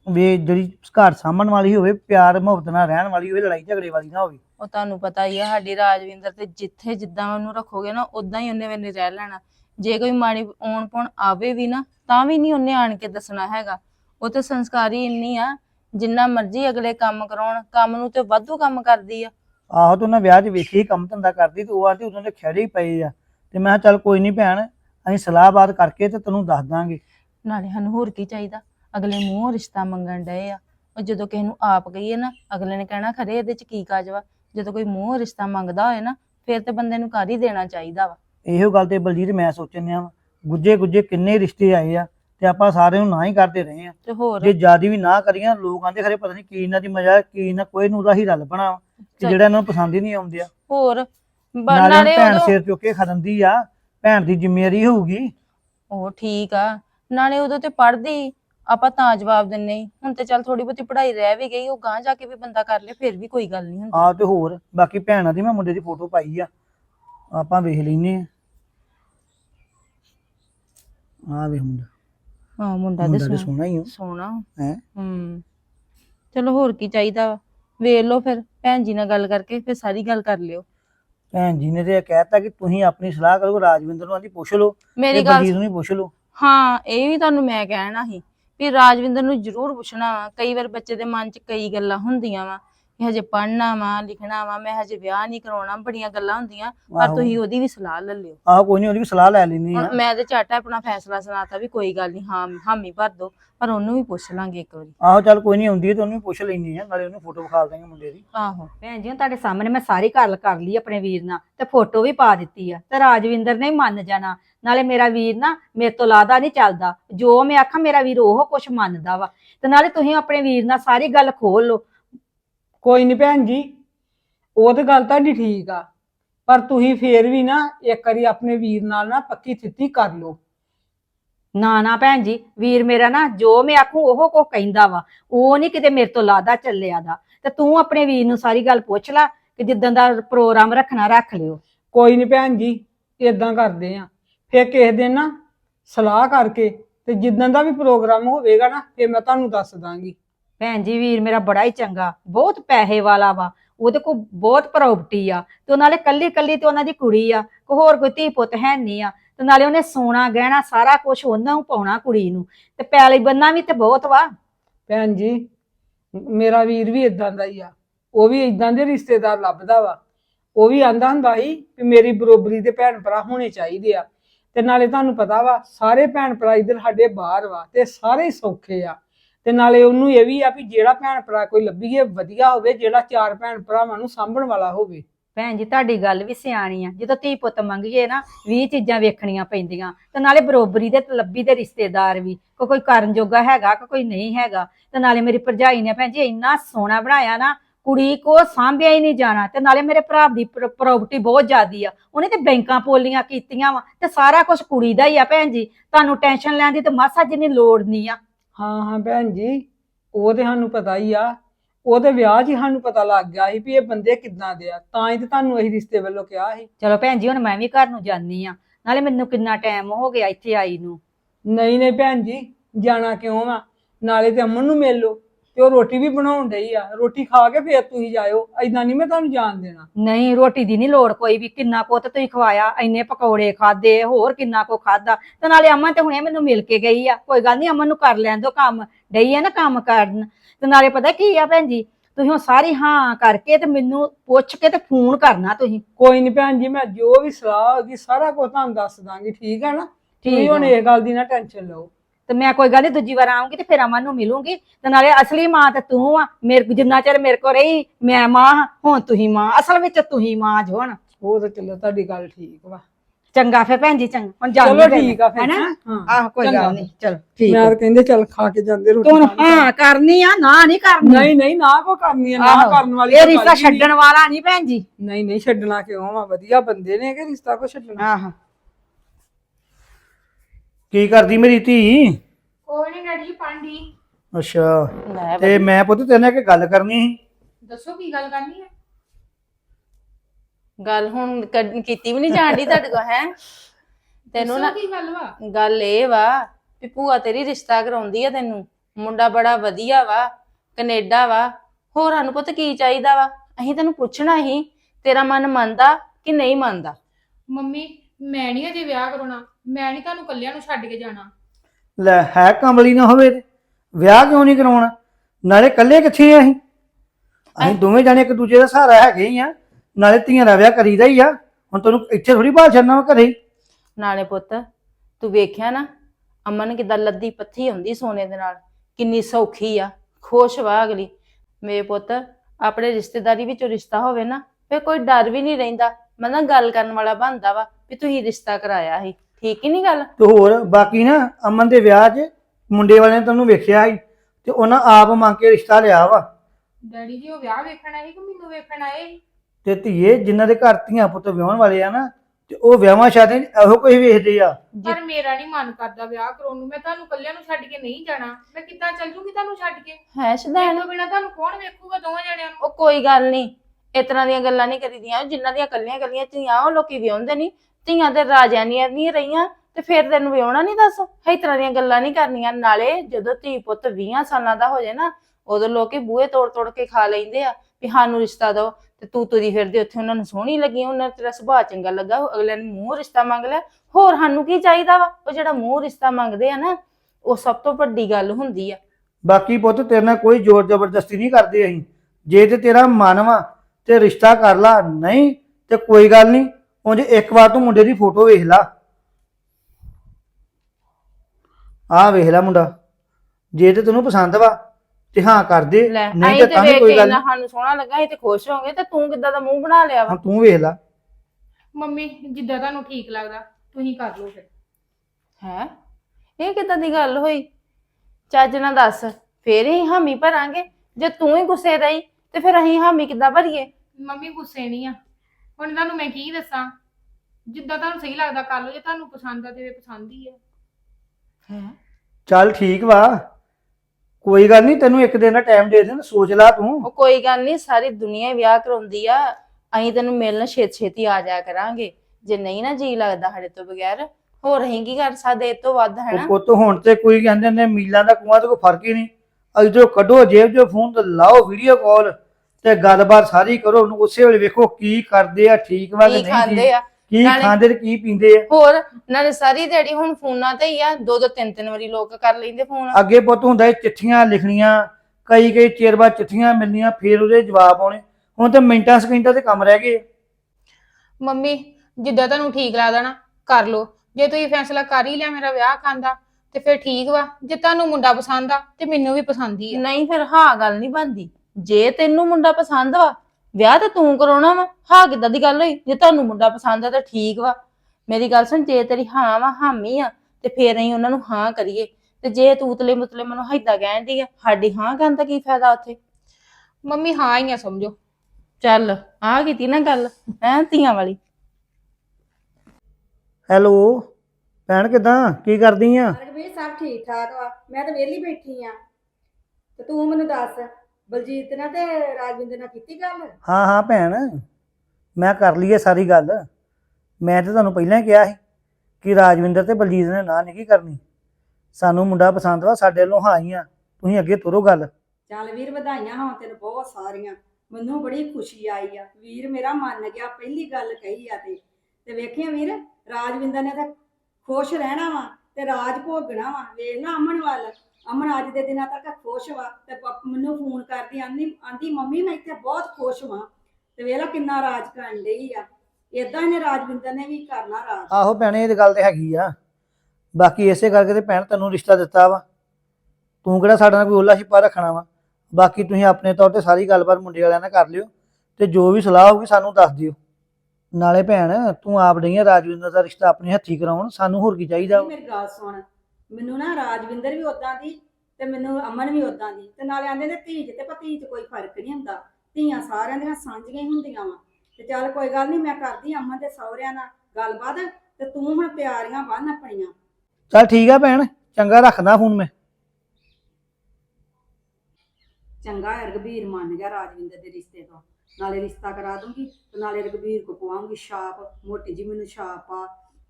ਵੇ ਜਿਹੜੀ ਘਰ ਸਾਂਭਣ ਵਾਲੀ ਹੋਵੇ ਪਿਆਰ ਮੁਹੱਬਤ ਨਾਲ ਰਹਿਣ ਵਾਲੀ ਹੋਵੇ ਲੜਾਈ ਝਗੜੇ ਵਾਲੀ ਨਾ ਹੋਵੇ। ਉਹ ਤੁਹਾਨੂੰ ਪਤਾ ਹੀ ਆ ਸਾਡੀ ਰਾਜਵਿੰਦਰ ਤੇ ਜਿੱਥੇ ਜਿੱਦਾਂ ਉਹਨੂੰ ਰੱਖੋਗੇ ਨਾ ਉਦਾਂ ਹੀ ਉਹਨੇ ਵੇਲੇ ਰਹਿ ਲੈਣਾ। ਜੇ ਕੋਈ ਮਾੜੀ ਆਉਣ ਪਾਉਣ ਆਵੇ ਵੀ ਨਾ ਤਾਂ ਵੀ ਨਹੀਂ ਉਹਨੇ ਆਣ ਕੇ ਦੱਸਣਾ ਹੈਗਾ। ਉਹ ਤੇ ਸੰਸਕਾਰੀ ਇੰਨੀ ਆ ਜਿੰਨਾ ਮਰਜ਼ੀ ਅਗਲੇ ਕੰਮ ਕਰਾਉਣ ਕੰਮ ਨੂੰ ਤੇ ਵਾਧੂ ਕੰਮ ਕਰਦੀ ਆ। ਆਹੋ ਤੇ ਉਹਨਾਂ ਵਿਆਹ 'ਚ ਵੇਖੀ ਕੰਮ ਧੰਦਾ ਕਰਦੀ ਤੇ ਉਹ ਆਂਦੀ ਉਦੋਂ ਦੇ ਖੜੇ ਹੀ ਪਏ ਆ। ਤੇ ਮੈਂ ਕਿਹਾ ਚੱਲ ਕੋਈ ਨਹੀਂ ਭੈਣ ਅਸੀਂ ਸਲਾਹਬਾਤ ਕਰਕੇ ਤੇ ਤੈਨੂੰ ਦੱਸ ਦਾਂਗੇ। ਨਾਲੇ ਸਾਨੂੰ ਹੋਰ ਕੀ ਚਾਹੀਦਾ? ਅਗਲੇ ਮੂੰਹੋਂ ਰਿਸ਼ਤਾ ਮੰਗਣ ਡਏ ਆ। ਉਹ ਜਦੋਂ ਕਿਸੇ ਨੂੰ ਆਪ ਕਹੀਏ ਨਾ ਅਗਲੇ ਨੇ ਕਹਿਣਾ ਖਰੇ ਇਹਦੇ ਚ ਕੀ ਕਾਜ ਵਾ? ਜਦੋਂ ਕੋਈ ਮੂੰਹੋਂ ਰਿਸ਼ਤਾ ਮੰਗਦਾ ਹੋਏ ਨਾ ਫਿਰ ਤੇ ਬੰਦੇ ਨੂੰ ਕਰ ਹੀ ਦੇਣਾ ਚਾਹੀਦਾ ਵਾ। ਇਹੋ ਗੱਲ ਤੇ ਬਲਜੀਤ ਮੈਂ ਸੋਚਣ ਡਿਆ ਵਾ ਗੁੱਜੇ ਗੁੱਜੇ ਕਿੰਨੇ ਰਿਸ਼ਤੇ ਆਏ ਆ ਤੇ ਆਪਾਂ ਸਾਰਿਆਂ ਨੂੰ ਨਾ ਹੀ ਕਰਦੇ ਰਹੇ ਆ। ਤੇ ਹੋਰ? ਜੇ ਜਿਆਦੀ ਵੀ ਨਾ ਕਰੀਆਂ ਲੋਕ ਆਂਦੇ ਖਰੇ ਪਤਾ ਨਹੀਂ ਕੀ ਇਹਨਾਂ ਦੀ ਮਜ਼ਾ ਕੀ ਇਹਨਾਂ ਕੋਈ ਨੂੰ ਉਹਦਾ ਹੀਰਾ ਲੱਭਣਾ ਵਾ ਕਿ ਜਿਹੜਾ ਇਹਨਾਂ ਨੂੰ ਪਸੰਦ ਹੀ ਨਹੀਂ ਆਉਂਦੇ ਆ ਹੋਰ? ਬ- ਨਾਲੇ ਨਾਲੇ ਭੈਣ ਉਦੋਂ ਸਿਰ ਚੁੱਕ ਕੇ ਆ ਭੈਣ ਦੀ ਜ਼ਿੰਮੇਵਾਰੀ ਹੋਊਗੀ। ਉਹ ਠੀਕ ਆ ਨਾਲੇ ਉਦੋਂ ਤੇ ਪੜ੍ਹਦੀ ਆਪਾਂ ਤਾਂ ਜਵਾਬ ਦਿੰਨੇ ਸੀ। ਹੁਣ ਤੇ ਚੱਲ ਥੋੜੀ ਬਹੁਤੀ ਪੜ੍ਹਾਈ ਰਹਿ ਵੀ ਗਈ ਉਹ ਗਾਂ ਜਾ ਕੇ ਵੀ ਬੰਦਾ ਕਰ ਲੇ ਫਿਰ ਵੀ ਕੋਈ ਗੱਲ ਨਹੀਂ ਹੁੰਦੀ। ਆ ਤੇ ਹੋਰ ਬਾਕੀ ਭੈਣਾਂ ਦੀ ਮੈਂ ਮੁੰਡੇ ਦੀ ਫੋਟੋ ਪਾਈ ਆ। ਆਪਾਂ ਵੇਖ ਲੈਨੇ ਆ। ਆ ਵੇ ਮੁੰਡਾ। ਹਾਂ ਮੁੰਡਾ ਮੁੰਡਾ ਤੇ ਸੋਹਣਾ। ਸੋਹਣਾ ਹੀ ਆ। ਸੋਹਣਾ। ਹੈ? ਹੂੰ। ਚਲੋ ਹੋਰ ਕੀ ਚਾਹੀਦਾ ਵਾ? ਵੇਖ ਲਓ ਫਿਰ ਭੈਣ ਜੀ ਨਾਲ ਗੱਲ ਕਰਕੇ ਫਿਰ ਸਾਰੀ ਗੱਲ ਕਰ ਲਿਓ। ਭੈਣ ਜੀ ਨੇ ਤੇ ਇਹ ਕਹਿਤਾ ਕਿ ਤੁਸੀਂ ਆਪਣੀ ਸਲਾਹ ਕਰੋ ਰਾਜਵਿੰਦਰ ਨੂੰ ਆਂਦੀ ਪੁੱਛ ਲਓ ਮੇਰੀ ਤੇ ਗੱਲ ਬਲਜੀਤ ਨੂੰ ਵੀ ਪੁੱਛ ਲਓ। ਹਾਂ ਇਹ ਵੀ ਤੁਹਾਨੂੰ ਮੈਂ ਕਹਿਣਾ ਸੀ ਵੀ ਰਾਜਵਿੰਦਰ ਨੂੰ ਜ਼ਰੂਰ ਪੁੱਛਣਾ ਵਾ। ਕਈ ਵਾਰ ਬੱਚੇ ਦੇ ਮਨ 'ਚ ਕਈ ਗੱਲਾਂ ਹੁੰਦੀਆਂ ਵਾ। ਕਿ ਹਜੇ ਪੜ੍ਹਨਾ ਵਾ ਲਿਖਣਾ ਵਾ ਮੈਂ ਹਜੇ ਵਿਆਹ ਨਹੀਂ ਕਰਾਉਣਾ ਬੜੀਆਂ ਗੱਲਾਂ ਹੁੰਦੀਆਂ ਪਰ ਆਹੋ। ਤੁਸੀਂ ਉਹਦੀ ਵੀ ਸਲਾਹ ਲੈ ਲਿਓ। ਆਹ ਕੋਈ ਨਹੀਂ ਉਹਦੀ ਵੀ ਸਲਾਹ ਲੈ ਲੈਣੀ ਆ। ਹੁਣ ਮੈਂ ਤੇ ਝੱਟ ਆਪਣਾ ਫੈਸਲਾ ਸੁਣਾਤਾ ਵੀ ਕੋਈ ਗੱਲ ਨਹੀਂ ਹਾਂ ਹਾਮੀ ਭਰ ਦੋ ਪਰ ਉਹਨੂੰ ਵੀ ਪੁੱਛ ਲਾਂਗੇ ਇੱਕ ਵਾਰੀ। ਆਹੋ ਚੱਲ ਕੋਈ ਨਹੀਂ ਆਉਂਦੀ ਹੈ ਤੇ ਉਹਨੂੰ ਵੀ ਪੁੱਛ ਲੈਣੀ ਆ ਨਾਲੇ ਉਹਨੂੰ ਫੋਟੋ ਵਿਖਾ ਦਾਂਗੇ ਮੁੰਡੇ ਦੀ। ਆਹੋ। ਭੈਣ ਜੀ ਹੁਣ ਤੁਹਾਡੇ ਸਾਹਮਣੇ ਮੈਂ ਸਾਰੀ ਗੱਲ ਕਰ ਲਈ ਆਪਣੇ ਵੀਰ ਨਾਲ ਤੇ ਫੋਟੋ ਵੀ ਪਾ ਦਿੱਤੀ ਆ ਤੇ ਰਾਜਵਿੰਦਰ ਨੇ ਵੀ ਮੰਨ ਜਾਣਾ ਨਾਲੇ ਮੇਰਾ ਵੀਰ ਨਾ ਮੇਰੇ ਤੋਂ ਲਾਦਾ ਨਹੀਂ ਚੱਲਦਾ ਜੋ ਮੈਂ ਆਖਾਂ ਮੇਰਾ ਵੀਰ ਉਹ ਕੁਛ ਮੰਨਦਾ ਵਾ ਤੇ ਨਾਲੇ ਤੁਸੀਂ ਆਪਣੇ ਵੀਰ ਨਾਲ ਸਾਰੀ ਗੱਲ ਖੋਲ ਲਓ ਕੋਈ ਨਹੀਂ ਭੈਣ ਜੀ ਉਹ ਤੇ ਗੱਲ ਤੁਹਾਡੀ ਠੀਕ ਆ ਪਰ ਤੁਸੀਂ ਫੇਰ ਵੀ ਨਾ ਇੱਕ ਵਾਰੀ ਆਪਣੇ ਵੀਰ ਨਾਲ ਨਾ ਪੱਕੀ ਥਿੱਤੀ ਕਰ ਲਓ। ਨਾ ਨਾ ਭੈਣ ਜੀ ਵੀਰ ਮੇਰਾ ਨਾ ਜੋ ਮੈਂ ਆਖੂੰ ਉਹ ਕੋ ਕਹਿੰਦਾ ਵਾ ਉਹ ਨਹੀਂ ਕਿਤੇ ਮੇਰੇ ਤੋਂ ਲਾਦਾ ਚੱਲਿਆ ਦਾ। ਤੇ ਤੂੰ ਆਪਣੇ ਵੀਰ ਨੂੰ ਸਾਰੀ ਗੱਲ ਪੁੱਛ ਲੈ ਕਿ ਜਿੱਦਾਂ ਦਾ ਪ੍ਰੋਗਰਾਮ ਰੱਖਣਾ ਰੱਖ ਲਿਓ। ਕੋਈ ਨਹੀਂ ਭੈਣ ਜੀ ਇਦਾਂ ਕਰਦੇ ਆ। ਫੇਰ ਕਿਸੇ ਦਿਨ ਨਾ ਸਲਾਹ ਕਰਕੇ ਤੇ ਜਿੱਦਾਂ ਦਾ ਵੀ ਪ੍ਰੋਗਰਾਮ ਹੋਵੇਗਾ ਨਾ ਫੇਰ ਮੈਂ ਤੁਹਾਨੂੰ ਦੱਸ ਦਾਂਗੀ। ਭੈਣ ਜੀ ਵੀਰ ਮੇਰਾ ਬੜਾ ਹੀ ਚੰਗਾ, ਬਹੁਤ ਪੈਸੇ ਵਾਲਾ ਵਾ, ਉਹਦੇ ਕੋਲ ਬਹੁਤ ਪ੍ਰਾਪਰਟੀ ਆ, ਤੇ ਉਹ ਨਾਲੇ ਕੱਲੀ ਕੱਲੀ ਤੇ ਉਹਨਾਂ ਦੀ ਕੁੜੀ ਆ, ਕੋ ਹੋਰ ਕੋਈ ਧੀ ਪੁੱਤ ਹੈ ਨਹੀਂ ਆ, ਤੇ ਨਾਲੇ ਉਹਨੇ ਸੋਨਾ, ਗਹਿਣਾ ਸਾਰਾ ਕੁਝ ਉਹਨਾਂ ਨੂੰ ਪਾਉਣਾ ਕੁੜੀ ਨੂੰ, ਤੇ ਪੈਲੀ ਬੰਨਾ ਵੀ ਤੇ ਬਹੁਤ ਵਾ। ਭੈਣ ਜੀ, ਮੇਰਾ ਵੀਰ ਵੀ ਇਦਾਂ ਦਾ ਹੀ ਆ, ਉਹ ਵੀ ਇਦਾਂ ਦੇ ਰਿਸ਼ਤੇਦਾਰ ਲੱਭਦਾ ਵਾ, ਉਹ ਵੀ ਆਂਦਾ ਹੁੰਦਾ ਸੀ ਕਿ ਮੇਰੀ ਬਰੋਬਰੀ ਦੇ ਭੈਣ ਭਰਾ ਹੋਣੇ ਚਾਹੀਦੇ ਆ, ਤੇ ਨਾਲੇ ਤੁਹਾਨੂੰ ਪਤਾ ਵਾ, ਸਾਰੇ ਭੈਣ ਭਰਾ ਇਧਰ ਸਾਡੇ ਬਾਹਰ ਵਾ, ਤੇ ਸਾਰੇ ਸੌਖੇ ਆ। ਤੇ ਨਾਲੇ ਉਹਨੂੰ ਇਹ ਵੀ ਆ ਵੀ ਜਿਹੜਾ ਭੈਣ ਭਰਾ ਕੋਈ ਲੱਭੀਏ ਵਧੀਆ ਹੋਵੇ, ਜਿਹੜਾ ਚਾਰ ਭੈਣ ਭਰਾਵਾਂ ਨੂੰ ਸਾਂਭਣ ਵਾਲਾ ਹੋਵੇ। ਭੈਣ ਜੀ, ਤੁਹਾਡੀ ਗੱਲ ਵੀ ਸਿਆਣੀ ਆ। ਜਦੋਂ ਧੀ ਪੁੱਤ ਮੰਗੀਏ ਨਾ 20 ਚੀਜ਼ਾਂ ਵੇਖਣੀਆਂ ਪੈਂਦੀਆਂ। ਤੇ ਨਾਲੇ ਬਰੋਬਰੀ ਦੇ ਤੇ ਦੇ ਰਿਸ਼ਤੇਦਾਰ ਵੀ ਕੋ ਕੋਈ ਕਰਨ ਜੋਗਾ ਹੈਗਾ ਕੋ ਕੋਈ ਨਹੀਂ ਹੈਗਾ। ਤੇ ਨਾਲੇ ਮੇਰੀ ਭਰਜਾਈ ਨੇ ਭੈਣ ਜੀ ਇੰਨਾ ਸੋਹਣਾ ਬਣਾਇਆ ਨਾ, ਕੁੜੀ ਕੋ ਸਾਂਭਿਆ ਹੀ ਨਹੀਂ ਜਾਣਾ। ਤੇ ਨਾਲੇ ਮੇਰੇ ਭਰਾ ਦੀ ਪ੍ਰਾਪਰਟੀ ਬਹੁਤ ਜ਼ਿਆਦੀ ਆ। ਉਹਨੇ ਤੇ ਬੈਂਕਾਂ ਪੋਲੀਆਂ ਕੀਤੀਆਂ ਵਾ, ਤੇ ਸਾਰਾ ਕੁਝ ਕੁੜੀ ਦਾ ਹੀ ਆ ਭੈਣ ਜੀ। ਤੁਹਾਨੂੰ ਟੈਨਸ਼ਨ ਲੈਣ ਦੀ ਤੇ ਮਾਸਾ ਜਿੰਨੀ ਲੋੜ ਨਹੀਂ ਆ। ਹਾਂ ਹਾਂ ਭੈਣ ਜੀ ਉਹ ਤੇ ਸਾਨੂੰ ਪਤਾ ਹੀ ਆ। ਉਹਦੇ ਵਿਆਹ 'ਚ ਹੀ ਸਾਨੂੰ ਪਤਾ ਲੱਗ ਗਿਆ ਸੀ ਵੀ ਇਹ ਬੰਦੇ ਕਿੱਦਾਂ ਦੇ ਆ। ਤਾਂ ਹੀ ਤੇ ਤੁਹਾਨੂੰ ਅਸੀਂ ਰਿਸ਼ਤੇ ਵੱਲੋਂ ਕਿਹਾ ਸੀ। ਚਲੋ ਭੈਣ ਜੀ ਹੁਣ ਮੈਂ ਵੀ ਘਰ ਨੂੰ ਜਾਨੀ ਆ ਨਾਲੇ ਮੈਨੂੰ ਕਿੰਨਾ ਟਾਈਮ ਹੋ ਗਿਆ ਇੱਥੇ ਆਈ ਨੂੰ। ਨਹੀਂ ਨਹੀਂ ਭੈਣ ਜੀ ਜਾਣਾ ਕਿਉਂ ਵਾ? ਨਾਲੇ ਤੇ ਅਮਨ ਨੂੰ ਮਿਲ ਲਓ। ਤੇ ਉਹ ਰੋਟੀ ਵੀ ਬਣਾਉਣ ਡਈ ਆ। ਰੋਟੀ ਖਾ ਕੇ ਫੇਰ ਤੁਸੀਂ ਜਾਇਓ। ਐਦਾਂ ਨਹੀਂ ਮੈਂ ਤੁਹਾਨੂੰ ਜਾਣ ਦੇਣਾ। ਨਹੀਂ ਰੋਟੀ ਦੀ ਨਹੀਂ ਲੋੜ ਕੋਈ ਵੀ। ਕਿੰਨਾ ਕੁ ਤੇ ਤੁਸੀਂ ਖਵਾਇਆ ਇੰਨੇ ਪਕੌੜੇ ਖਾਦੇ ਹੋਰ ਕਿੰਨਾ ਕੁ ਖਾਦਾ ਤੇ ਨਾਲੇ ਅਮਨ ਤੇ ਹੁਣੇ ਮੈਨੂੰ ਮਿਲ ਕੇ ਗਈ ਆ। ਕੋਈ ਗੱਲ ਨਹੀਂ ਅਮਨ ਨੂੰ ਕਰ ਲੈਣ ਦੋ ਕੰਮ। ਡਈ ਆ ਨਾ ਕੰਮ ਕਰਨ। ਤੇ ਨਾਲੇ ਪਤਾ ਕੀ ਆ ਭੈਣ ਜੀ ਤੁਸੀਂ ਹੁਣ ਸਾਰੀ ਹਾਂ ਕਰਕੇ ਤੇ ਮੈਨੂੰ ਪੁੱਛ ਕੇ ਤੇ ਫੋਨ ਕਰਨਾ ਤੁਸੀਂ। ਕੋਈ ਨਹੀਂ ਭੈਣ ਜੀ ਮੈਂ ਜੋ ਵੀ ਸਲਾਹ ਹੋਗੀ ਸਾਰਾ ਕੁਝ ਤੁਹਾਨੂੰ ਦੱਸ ਦਾਂਗੀ। ਠੀਕ ਹੈ ਨਾ? ਤੁਸੀਂ ਹੁਣ। ਇਹ ਗੱਲ ਦੀ ਨਾ ਟੈਨਸ਼ਨ ਲਓ। ਤੇ ਮੈਂ ਕੋਈ ਗੱਲ ਨਹੀਂ ਦੂਜੀ ਵਾਰ ਆਉਂਗੀ ਤੇ ਫਿਰ ਅਮਨ ਨੂੰ ਮਿਲੂੰਗੀ ਤੇ ਨਾਲੇ ਅਸਲੀ ਮਾਂ ਤੇ ਤੂੰ ਆ ਮੇਰੇ ਜਿੰਨਾ ਚਿਰ ਮੇਰੇ ਕੋ ਰਹੀ ਮੈਂ ਮਾਂ ਹਾਂ, ਹੁਣ ਤੁਸੀਂ ਮਾਂ ਅਸਲ ਵਿੱਚ ਤੁਸੀਂ ਮਾਂ ਜੋ ਹੁਣ ਉਹ ਤਾਂ ਚਲੋ ਤੁਹਾਡੀ ਗੱਲ ਠੀਕ ਵਾ ਚੰਗਾ ਫਿਰ ਭੈਣ ਜੀ ਚੰਗਾ ਹੁਣ ਜਾਂਦੀ ਚਲੋ ਠੀਕ ਆ ਫਿਰ ਹੈਨਾ ਹੈਂ? ਹਾਂ ਆਹ ਕੋਈ ਚੰਗਾ। ਗੱਲ ਨਹੀਂ ਚਲ ਠੀਕ ਮੈਂ ਆ ਤਾਂ ਕਹਿੰਦੇ ਚੱਲ ਖਾ ਕੇ ਜਾਂਦੇ ਰੋਟੀ ਤੂੰ। ਹਾਂ ਕਰਨੀ ਆ ਨਾ ਨਹੀਂ ਕਰਨੀ ਨਹੀਂ ਨਹੀਂ ਨਾ ਕੋ ਕਰਨੀ ਹੈ ਨਾ ਆਹੋ। ਕਰਨ ਵਾਲੀ ਇਹ ਤਾਂ ਰਿਸ਼ਤਾ ਗੱਲ ਹੀ ਨਹੀਂ। ਛੱਡਣ ਵਾਲਾ ਨਹੀਂ ਭੈਣ ਜੀ ਨਹੀਂ ਨਹੀਂ ਛੱਡਣਾ ਕਿਉਂ ਆ ਵਧੀਆ ਬੰਦੇ ਨੇ ਕਿ ਰਿਸ਼ਤਾ ਕੋ ਛੱਡਣਾ ਆਹ ਕੀ ਕਰਦੀ ਮੇਰੀ ਧੀ? ਕੋਈ ਨਹੀਂ ਡੈਡੀ ਪਾਂਡੀ ਅੱਛਾ। ਲੈ ਤੇ ਮੈਂ ਪੁੱਤ ਤੇਰੇ ਨਾਲ ਇੱਕ ਗੱਲ ਕਰਨੀ ਸੀ। ਦੱਸੋ ਕੀ ਗੱਲ ਕਰਨੀ ਹੈ ਗੱਲ ਹੁਣ ਕਰ- ਕੀਤੀ ਵੀ ਨਹੀਂ ਜਾਣਦੀ ਤੁਹਾਡੇ ਕੋਲ ਹੈ? ਤੈਨੂੰ ਨਾ ਕੀ ਗੱਲ ਵਾ? ਗੱਲ ਇਹ ਵਾ ਵੀ ਭੂਆ ਤੇਰੀ ਰਿਸ਼ਤਾ ਕਰਾਉਂਦੀ ਆ ਤੈਨੂੰ। ਮੁੰਡਾ ਬੜਾ ਵਧੀਆ ਵਾ ਕੈਨੇਡਾ ਵਾ। ਹੋਰ ਸਾਨੂੰ ਪੁੱਤ ਕੀ ਚਾਹੀਦਾ ਵਾ? ਅਸੀਂ ਤੈਨੂੰ ਪੁੱਛਣਾ ਹੀ ਤੇਰਾ ਮਨ ਮੰਨਦਾ ਕਿ ਨਹੀਂ ਮੰਨਦਾ? ਮੰਮੀ ਮੈਂ ਨਹੀਂ ਅਜੇ ਵਿਆਹ ਕਰਾਉਣਾ। ਮੈਂ ਨਹੀਂ ਤੁਹਾਨੂੰ ਕੱਲਿਆਂ ਨੂੰ ਛੱਡ ਕੇ ਜਾਣਾ। ਲੈ ਹੈ ਕਮਲੀ ਨਾ ਹੋਵੇ ਤੇ। ਵਿਆਹ ਕਿਉਂ ਨਹੀਂ ਕਰਾਉਣਾ? ਨਾਲੇ ਇਕੱਲੇ ਕਿੱਥੇ ਆ ਅਸੀਂ? ਅਸੀਂ ਦੋਵੇਂ ਜਾਣੇ ਇੱਕ ਦੂਜੇ ਦਾ ਸਹਾਰਾ ਹੈਗੇ ਹੀ ਆ। ਨਾਲੇ ਧੀਆਂ ਦਾ ਵਿਆਹ ਕਰੀਦਾ ਹੀ ਆ। ਹੁਣ ਤੈਨੂੰ ਇੱਥੇ ਥੋੜੀ ਬਾਹਰ ਛੱਡਣਾ ਵਾ ਘਰੇ। ਹੀ। ਨਾਲੇ ਪੁੱਤ ਤੂੰ ਵੇਖਿਆ ਨਾ ਅਮਨ ਕਿਦਾਂ ਲੱਦੀ ਪੱਥੀ ਹੁੰਦੀ ਸੋਨੇ ਦੇ ਨਾਲ। ਕਿੰਨੀ ਸੌਖੀ ਆ ਖੁਸ਼ ਵਾ ਅਗਲੀ। ਮੇਰੇ ਪੁੱਤ ਆਪਣੇ ਰਿਸ਼ਤੇਦਾਰੀ ਵਿੱਚੋਂ ਰਿਸ਼ਤਾ ਹੋਵੇ ਨਾ ਫੇ ਕੋਈ ਡਰ ਵੀ ਨਹੀਂ ਰਹਿੰਦਾ। ਮਤਲਬ ਗੱਲ ਕਰਨ ਵਾਲਾ ਬਣਦਾ ਵਾ ਵੀ ਤੁਸੀਂ ਰਿਸ਼ਤਾ ਕਰਾਇਆ ਸੀ। ਠੀਕ ਹੀ ਨਹੀਂ ਗੱਲ? ਤੇ ਹੋਰ ਬਾਕੀ ਨਾ ਅਮਨ ਦੇ ਵਿਆਹ 'ਚ ਮੁੰਡੇ ਵਾਲਿਆਂ ਨੇ ਤੈਨੂੰ ਵੇਖਿਆ ਸੀ ਤੇ ਉਹਨਾਂ ਆਪ ਮੰਗ ਕੇ ਰਿਸ਼ਤਾ ਲਿਆ ਵਾ। ਡੈਡੀ ਜੀ ਉਹ ਵਿਆਹ ਵੇਖਣ ਆਏ ਕਿ ਮੈਨੂੰ ਵੇਖਣ ਆਏ? ਸੀ? ਤੇ ਧੀਏ ਜਿਨ੍ਹਾਂ ਦੇ ਘਰ ਧੀਆਂ ਪੁੱਤ ਵਿਆਹਣ ਵਾਲੇ ਆ ਨਾ ਤੇ ਉਹ ਵਿਆਹਾਂ ਸ਼ਾਦੀਆਂ 'ਚ ਇਹੋ ਕੁਝ ਵੇਖਦੇ ਆ। ਪਰ ਮੇਰਾ ਨਹੀਂ ਮਨ ਕਰਦਾ ਵਿਆਹ ਕਰਾਉਣ ਨੂੰ। ਮੈਂ ਤੁਹਾਨੂੰ ਕੱਲਿਆਂ ਨੂੰ ਛੱਡ ਕੇ ਨਹੀਂ ਜਾਣਾ। ਮੈਂ ਕਿੱਦਾਂ ਚੱਲ ਜੂਗੀ ਤੁਹਾਨੂੰ ਛੱਡ ਕੇ? ਹੈ ਸ਼ਦੈਨ ਤੋਂ ਬਿਨਾ ਤੁਹਾਨੂੰ ਕੌਣ ਵੇਖੂਗਾ ਦੋਵਾਂ ਜਣਿਆਂ ਨੂੰ? ਉਹ ਕੋਈ ਗੱਲ ਨਹੀਂ। ਇਸ ਤਰ੍ਹਾਂ ਦੀਆਂ ਗੱਲਾਂ ਨਹੀਂ ਕਰੀਦੀਆਂ। ਜਿਨ੍ਹਾਂ ਦੀਆਂ ਕੱਲੀਆਂ ਕੱਲੀਆਂ ਧੀਆਂ ਉਹ ਲੋਕੀ ਵਿਆਹੁੰਦੇ ਨਹੀਂ। ਧੀਆਂ ਤੇ ਰਾਜਿਆਂ ਨਹੀਂ ਰਹੀਆਂ, ਤੇ ਫਿਰ ਤੈਨੂੰ ਵਿਆਹਣਾ ਨਹੀਂ ਦੱਸ? ਇਸ ਤਰ੍ਹਾਂ ਦੀਆਂ ਗੱਲਾਂ ਨਹੀਂ ਕਰਨੀਆਂ। ਨਾਲੇ ਜਦੋਂ ਧੀ ਪੁੱਤ 20 ਸਾਲਾਂ ਦਾ ਹੋ ਜਾਏ ਨਾ, ਉਦੋਂ ਲੋਕੀ ਬੂਹੇ ਤੋੜ ਤੋੜ ਕੇ ਖਾ ਲੈਂਦੇ ਆ, ਵੀ ਸਾਨੂੰ ਰਿਸ਼ਤਾ ਦਿਓ। ਤੇ ਤੂੰ ਤੁਰੀ ਫਿਰਦੇ ਉੱਥੇ, ਉਹਨਾਂ ਨੂੰ ਸੋਹਣੀ ਲੱਗੀ, ਉਹਨਾਂ ਤੇਰਾ ਸੁਭਾਅ ਚੰਗਾ ਲੱਗਾ, ਉਹ ਅਗਲੇ ਨੇ ਮੂੰਹ ਰਿਸ਼ਤਾ ਮੰਗ ਲਿਆ ਹੋਰ ਸਾਨੂੰ ਕੀ ਚਾਹੀਦਾ ਵਾ? ਉਹ ਜਿਹੜਾ ਮੂੰਹ ਰਿਸ਼ਤਾ ਮੰਗਦੇ ਆ ਨਾ, ਉਹ ਸਭ ਤੋਂ ਵੱਡੀ ਗੱਲ ਹੁੰਦੀ ਆ। ਬਾਕੀ ਪੁੱਤ, ਤੇਰੇ ਨਾਲ ਕੋਈ ਜ਼ੋਰ ਜ਼ਬਰਦਸਤੀ ਨਹੀਂ ਕਰਦੇ ਅਸੀਂ। ਜੇ ਤੇ ਤੇਰਾ ਮਨ ਵਾ, ਤੇ ਰਿਸ਼ਤਾ ਕਰ ਲਾ। ਨਹੀਂ, ਤੇ ਕੋਈ ਗੱਲ ਨਹੀਂ। ਉਂਝ ਇੱਕ ਵਾਰ ਤੂੰ ਮੁੰਡੇ ਦੀ ਫੋਟੋ ਵੇਖ ਲਾ। ਆਹ ਵੇਖ ਲੈ ਮੁੰਡਾ। ਜੇ ਤੇ ਤੈਨੂੰ ਪਸੰਦ ਵਾ ਤੇ ਹਾਂ ਕਰ ਦੇ ਲੈ ਨਹੀਂ ਤੇ ਤੇ ਕੋਈ ਗੱਲ ਇੰਨਾ ਨੀ। ਸਾਨੂੰ ਸੋਹਣਾ ਲੱਗਾ ਅਸੀਂ ਤੇ ਖੁਸ਼ ਹੋਗੇ ਤੇ ਤੂੰ ਕਿੱਦਾਂ ਦਾ ਮੂੰਹ ਬਣਾ ਲਿਆ ਵਾ? ਤੂੰ ਵੇਖ ਲਾ। ਮੰਮੀ ਜਿੱਦਾਂ ਤੁਹਾਨੂੰ ਠੀਕ ਲੱਗਦਾ ਤੁਸੀਂ ਕਰ ਲਓ ਫਿਰ। ਹੈ? ਇਹ ਕਿੱਦਾਂ ਦੀ ਗੱਲ ਹੋਈ? ਚੱਜ ਨਾਲ ਦੱਸ ਫੇਰ ਹੀ ਹਾਮੀ ਭਰਾਂਗੇ? ਜੇ ਤੂੰ ਹੀ ਗੁੱਸੇ ਰਹੀ ਤੇ ਫਿਰ ਅਸੀਂ ਹਾਮੀ ਕਿੱਦਾਂ ਭਰੀਏ? ਮੰਮੀ ਗੁੱਸੇ ਨਹੀਂ ਆ। ਹੁਣ ਤੁਹਾਨੂੰ ਮੈਂ ਕੀ ਦੱਸਾਂ? ਜਿੱਦਾਂ ਤੁਹਾਨੂੰ ਸਹੀ ਲੱਗਦਾ ਕਰ ਲਓ ਜੇ ਤੁਹਾਨੂੰ ਪਸੰਦ ਆ ਤੇ ਪਸੰਦ ਹੀ ਆ। ਹੈ? ਚੱਲ ਠੀਕ ਵਾ। ਕੋਈ ਗੱਲ ਨਹੀਂ ਤੈਨੂੰ ਇੱਕ ਦਿਨ ਦਾ ਟਾਈਮ ਦੇ ਦੇਣ ਸੋਚ ਲਾ ਤੂੰ। ਉਹ ਕੋਈ ਗੱਲ ਨਹੀਂ ਸਾਰੀ ਦੁਨੀਆ ਹੀ ਵਿਆਹ ਕਰਾਉਂਦੀ ਆ। ਅਸੀਂ ਤੈਨੂੰ ਮਿਲਣ ਛੇਤੀ ਛੇਤੀ ਆ ਜਾਇਆ ਕਰਾਂਗੇ। ਜੇ ਨਹੀਂ ਨਾ ਜੀ ਲੱਗਦਾ ਸਾਡੇ ਤੋਂ ਬਗੈਰ ਹੋਰ ਅਸੀਂ ਕੀ ਕਰ ਸਕਦੇ? ਇਹ ਤੋਂ ਵੱਧ ਉਹ ਹੈਨਾ ਪੁੱਤ ਹੁਣ ਤੇ ਕੋਈ ਕਹਿੰਦੇ ਨੇ ਮੀਲਾਂ ਦਾ ਕੂਆਂ ਤੇ ਕੋਈ ਫ਼ਰਕ ਹੀ ਨਹੀਂ। ਅਜੋ ਕੱਢੋ ਜੇਬ ਜੋ ਫੋਨ ਤੇ ਲਾਓ ਵੀਡੀਓ ਕਾਲ ਤੇ ਗੱਲਬਾਤ ਸਾਰੀ ਕਰੋ ਉਹਨੂੰ ਉਸੇ ਵੇਲੇ ਵੇਖੋ ਕੀ ਕਰਦੇ ਆ ਠੀਕ ਵਾ ਕਿ ਕੀ ਨਹੀਂ ਖਾਂਦੇ ਠੀਕ। ਆ? ਕੀ ਨਾਲੇ- ਖਾਂਦੇ ਤੇ ਕੀ ਪੀਂਦੇ ਆ? ਹੋਰ ਨਾਲੇ ਸਾਰੀ ਦਿਹਾੜੀ ਹੁਣ ਫੋਨਾਂ ਤੇ ਹੀ ਆ ਦੋ ਦੋ ਤਿੰਨ ਤਿੰਨ ਵਾਰੀ ਲੋਕ ਕਰ ਲੈਂਦੇ ਫੋਨ। ਅੱਗੇ ਪੁੱਤ ਹੁੰਦਾ ਸੀ ਚਿੱਠੀਆਂ ਲਿਖਣੀਆਂ ਕਈ ਕਈ ਚਿਰ ਬਾਅਦ ਚਿੱਠੀਆਂ ਮਿਲਣੀਆਂ ਫਿਰ ਉਹਦੇ ਜਵਾਬ ਆਉਣੇ। ਹੁਣ ਤੇ ਮਿੰਟਾਂ ਸਕਿੰਟਾਂ ਤੇ ਕੰਮ ਰਹਿ ਗਏ। ਮੰਮੀ ਜਿੱਦਾਂ ਤੁਹਾਨੂੰ ਠੀਕ ਲੱਗਦਾ ਨਾ ਕਰ ਲਓ। ਜੇ ਤੁਸੀਂ ਫੈਸਲਾ ਕਰ ਹੀ ਲਿਆ ਮੇਰਾ ਵਿਆਹ ਖਾਂਦਾ ਤੇ ਫਿਰ ਠੀਕ ਵਾ। ਜੇ ਤੁਹਾਨੂੰ ਮੁੰਡਾ ਪਸੰਦ ਆ ਤੇ ਮੈਨੂੰ ਵੀ ਪਸੰਦ ਹੀ ਆ। ਨਹੀਂ ਫਿਰ ਹਾਂ ਗੱਲ ਨਹੀਂ ਬਣਦੀ। ਜੇ ਤੈਨੂੰ ਮੁੰਡਾ ਪਸੰਦ ਵਾ ਵਿਆਹ ਤਾਂ ਤੂੰ ਕਰਾਉਣਾ ਵਾ ਹਾਂ ਕਿੱਦਾਂ ਦੀ ਗੱਲ ਹੋਈ? ਜੇ ਤੁਹਾਨੂੰ ਮੁੰਡਾ ਪਸੰਦ ਆ ਤਾਂ ਠੀਕ ਵਾ। ਮੇਰੀ ਗੱਲ ਸੁਣ ਜੇ ਤੇਰੀ ਹਾਂ ਵਾ ਹਾਮੀ ਆ ਤੇ ਫੇਰ ਅਸੀਂ ਉਹਨਾਂ ਨੂੰ ਹਾਂ ਕਰੀਏ। ਤੇ ਜੇ ਤੂੰ ਉਤਲੇ ਮੁਤਲੇ ਮੈਨੂੰ ਹਾਈਦਾ ਕਹਿੰਦੀ ਆ ਸਾਡੀ ਹਾਂ ਕਰਨ ਦਾ ਕੀ ਫਾਇਦਾ ਉੱਥੇ? ਮੰਮੀ ਹਾਂ ਹੀ ਆ ਸਮਝੋ। ਚੱਲ ਆ ਕੀਤੀ ਨਾ ਗੱਲ ਐ ਧੀਆਂ ਵਾਲੀ। ਹੈਲੋ ਭੈਣ ਕਿਦਾਂ? ਕੀ ਕਰਦੀ ਆ? ਵੀ ਸਭ ਠੀਕ ਠਾਕ ਵਾ। ਮੈਂ ਤਾਂ ਵਿਹਲੀ ਬੈਠੀ ਆ। ਤੇ ਤੂੰ ਮੈਨੂੰ ਦੱਸ। ਬਲਜੀਤ ਨਾਲ ਤੇ ਰਾਜਵਿੰਦਰ ਨਾਲ ਕੀਤੀ ਗੱਲ? ਹਾਂ ਹਾਂ ਭੈਣ ਮੈਂ ਕਰ ਲਈ ਹੈ ਸਾਰੀ ਗੱਲ। ਮੈਂ ਤੇ ਤੁਹਾਨੂੰ ਪਹਿਲਾਂ ਹੀ ਕਿਹਾ ਸੀ ਕਿ ਰਾਜਵਿੰਦਰ ਤੇ ਬਲਜੀਤ ਨੇ ਨਾ ਨਹੀਂ ਕਰਨੀ। ਸਾਨੂੰ ਮੁੰਡਾ ਪਸੰਦ ਵਾ ਸਾਡੇ ਵੱਲੋਂ ਹਾਂ ਹੀ ਆ। ਤੁਸੀਂ ਅੱਗੇ ਤੁਰੋ ਗੱਲ। ਚੱਲ ਵੀਰ ਵਧਾਈਆਂ ਹੋਣ ਤੈਨੂੰ ਬਹੁਤ ਸਾਰੀਆਂ। ਮੈਨੂੰ ਬੜੀ ਖੁਸ਼ੀ ਆਈ ਆ। ਵੀਰ ਮੇਰਾ ਮੰਨ ਗਿਆ ਪਹਿਲੀ ਗੱਲ ਕਹੀ ਆ ਤੇ। ਤੇ ਵੇਖਿਆ ਵੀਰ ਰਾਜਵਿੰਦਰ ਨੇ ਤਾਂ ਖੁਸ਼ ਰਹਿਣਾ ਵਾ ਤੇ ਰਾਜ ਭੋਗਣਾ ਵਾ। ਵੇਖ ਨਾ ਅਮਨ ਵੱਲ। ਅਮਨ ਅੱਜ ਦੇ ਦਿਨਾਂ ਤੱਕ ਖੁਸ਼ ਵਾ ਤੇ ਪ- ਮੈਨੂੰ ਫੋਨ ਕਰਦੀ ਆਂਦੀ ਆਂਦੀ ਮੰਮੀ ਮੈਂ ਇੱਥੇ ਬਹੁਤ ਖੁਸ਼ ਵਾਂ ਤੇ ਵੇਖ ਲਾ ਕਿੰਨਾ ਰਾਜ ਕਰਨ ਡਈ ਆ। ਇਦਾਂ ਨੇ ਰਾਜਵਿੰਦਰ ਨੇ ਵੀ ਕਰਨਾ ਰਾਜ। ਆਹੋ ਭੈਣੇ ਇਹ ਤੇ ਗੱਲ ਤੇ ਹੈਗੀ ਆ। ਬਾਕੀ ਇਸੇ ਕਰਕੇ ਤੇ ਭੈਣ ਤੈਨੂੰ ਰਿਸ਼ਤਾ ਦਿੱਤਾ ਵਾ। ਤੂੰ ਕਿਹੜਾ ਸਾਡੇ ਨਾਲ ਕੋਈ ਓਲਾ ਛਿਪਾ ਰੱਖਣਾ ਵਾ। ਬਾਕੀ ਤੁਸੀਂ ਆਪਣੇ ਤੌਰ ਤੇ ਸਾਰੀ ਗੱਲਬਾਤ ਮੁੰਡੇ ਵਾਲਿਆਂ ਨਾਲ ਕਰ ਲਿਓ ਤੇ ਜੋ ਵੀ ਸਲਾਹ ਹੋਊਗੀ ਸਾਨੂੰ ਦੱਸ ਦਿਓ। ਨਾਲੇ ਭੈਣ ਤੂੰ ਆਪ ਨਹੀਂ ਆ ਰਾਜਵਿੰਦਰ ਦਾ ਰਿਸ਼ਤਾ ਆਪਣੇ ਹੱਥੀ ਕਰਾਉਣ ਸਾਨੂੰ ਹੋਰ ਕੀ ਚਾਹੀਦਾ ਵਾ? ਮੇਰੀ ਗੱਲ ਸੁਣ ਮੈਨੂੰ ਨਾ ਰਾਜਵਿੰਦਰ ਵੀ ਉਦਾਂ ਦੀ ਤੇ ਮੈਨੂੰ ਅਮਨ ਵੀ ਉਦਾਂ ਦੀ। ਤੇ ਨਾਲੇ ਆਂਦੇ ਨੇ ਧੀ 'ਚ ਤੇ ਭਤੀ 'ਚ ਕੋਈ ਫ਼ਰਕ ਨਹੀਂ ਹੁੰਦਾ। ਧੀਆਂ ਸਾਰਿਆਂ ਦੀਆਂ ਸਾਂਝੀਆਂ ਹੀ ਹੁੰਦੀਆਂ ਵਾ। ਤੇ ਚੱਲ ਕੋਈ ਗੱਲ ਨਹੀਂ ਮੈਂ ਕਰਦੀ ਅਮਨ ਦੇ ਸਹੁਰਿਆਂ ਨਾਲ ਗੱਲਬਾਤ ਤੇ ਤੂੰ ਹੁਣ ਤਿਆਰੀਆਂ ਬੰਨ ਆਪਣੀਆਂ। ਚੱਲ ਠੀਕ ਆ ਭੈਣ ਚੰਗਾ ਰੱਖਦਾ ਫੋਨ ਮੈਂ। ਚੰਗਾ ਹੈ ਰਘਬੀਰ ਮੰਨ ਗਿਆ ਰਾਜਵਿੰਦਰ ਦੇ ਰਿਸ਼ਤੇ ਤੋਂ। ਨਾਲੇ ਰਿਸ਼ਤਾ ਕਰਾ ਦੂੰਗੀ ਤੇ ਨਾਲੇ ਰਘਬੀਰ ਕੋ ਪਵਾਉਂਗੀ ਛਾਪ ਮੋਟੀ ਜੀ ਮੈਨੂੰ ਛਾਪ ਆ।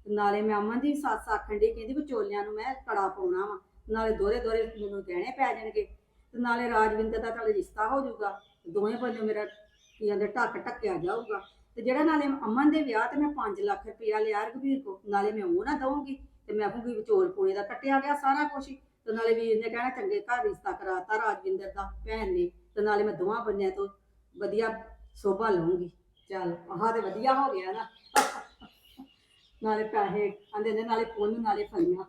ਨਾਲੇ ਮੈਂ ਅਮਨ ਦੀ ਵੀ ਸੱਸ ਆਖਣ ਦੀ ਕਹਿੰਦੀ ਵਿਚੋਲਿਆਂ ਨੂੰ ਮੈਂ ਕੜਾ ਪਾਉਣਾ ਵਾ, ਨਾਲੇ ਦੋਰੇ ਦੋਰੇ ਮੈਨੂੰ ਗਹਿਣੇ ਪੈ ਜਾਣਗੇ। ਤੇ ਨਾਲੇ ਰਾਜਵਿੰਦਰ ਦਾ ਤਾਂ ਰਿਸ਼ਤਾ ਹੋ ਜਾਊਗਾ ਦੋਵੇਂ ਬੰਦੇ ਮੇਰਾ ਕੀ ਕਹਿੰਦੇ ਢੱਕ ਢੱਕਿਆ ਜਾਊਗਾ। ਤੇ ਜਿਹੜਾ ਨਾਲੇ ਅਮਨ ਦੇ ਵਿਆਹ ਤੇ ਮੈਂ 5 ਲੱਖ ਰੁਪਇਆ ਲਿਆ ਰਘਵੀਰ ਕੋ, ਨਾਲੇ ਮੈਂ ਉਹ ਨਾ ਦਊਂਗੀ, ਤੇ ਮੈਂ ਕਹੂੰਗੀ ਵਿਚੋਲ ਪੂਰੇ ਦਾ ਕੱਟਿਆ ਗਿਆ ਸਾਰਾ ਕੁਝ ਤੇ ਨਾਲੇ ਵੀਰ ਨੇ ਕਹਿਣਾ ਚੰਗੇ ਘਰ ਰਿਸ਼ਤਾ ਕਰਾਤਾ ਰਾਜਵਿੰਦਰ ਦਾ, ਭੈਣ ਨੇ, ਤੇ ਨਾਲੇ ਮੈਂ ਦੋਵਾਂ ਬੰਨਿਆਂ ਤੋਂ ਵਧੀਆ ਸੋਭਾ ਲਵਾਂਗੀ ਚੱਲ, ਆਹ ਤੇ ਵਧੀਆ ਹੋ ਗਿਆ ਨਾ। ਨਾਲੇ ਪੈਸੇ ਆਂਦੇ ਨੇ ਨਾਲੇ ਪੁੰਨ ਨਾਲੇ ਫਲੀਆਂ।